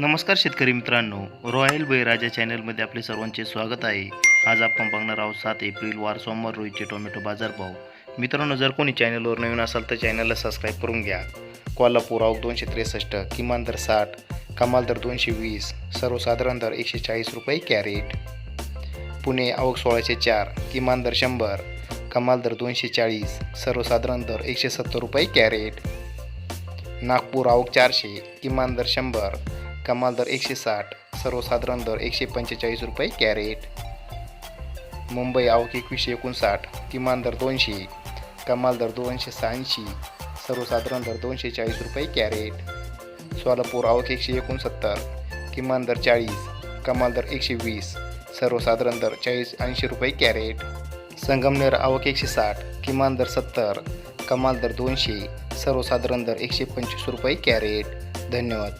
नमस्कार शेतकरी मित्रांनो. रॉयल बळीराजा चॅनलमध्ये आपले सर्वांचे स्वागत आहे. आज आपण बघणार आहोत सात एप्रिल वार सोमवार रोहितचे टोमॅटो बाजारभाव. मित्रांनो जर कोणी चॅनलवर नवीन असाल तर चॅनलला सबस्क्राईब करून घ्या. कोल्हापूर आवक दोनशे त्रेसष्ट किमान दर साठ कमाल दर दोनशे वीस सर्वसाधारण दर एकशे चाळीस रुपये कॅरेट. पुणे आवक सोळाशे चार किमान दर शंभर कमाल दर दोनशे चाळीस सर्वसाधारण दर एकशे सत्तर रुपये कॅरेट. नागपूर आवक चारशे किमान दर शंभर कमाल दर एकशे साठ सर्वसाधारण दर एकशे पंचेचाळीस रुपये कॅरेट. मुंबई आवक एकवीसशे एकोणसाठ किमान दर दोनशे कमाल दर दोनशे शहाऐंशी सर्वसाधारण दर दोनशे चाळीस रुपये कॅरेट. सोलापूर आवक एकशे एकोणसत्तर किमान दर चाळीस कमाल दर एकशे वीस सर्वसाधारण दर चाळीस ऐंशी रुपये कॅरेट. संगमनेर आवक एकशे साठ किमान दर सत्तर कमाल दर दोनशे सर्वसाधारण दर एकशे पंचवीस रुपये कॅरेट. धन्यवाद.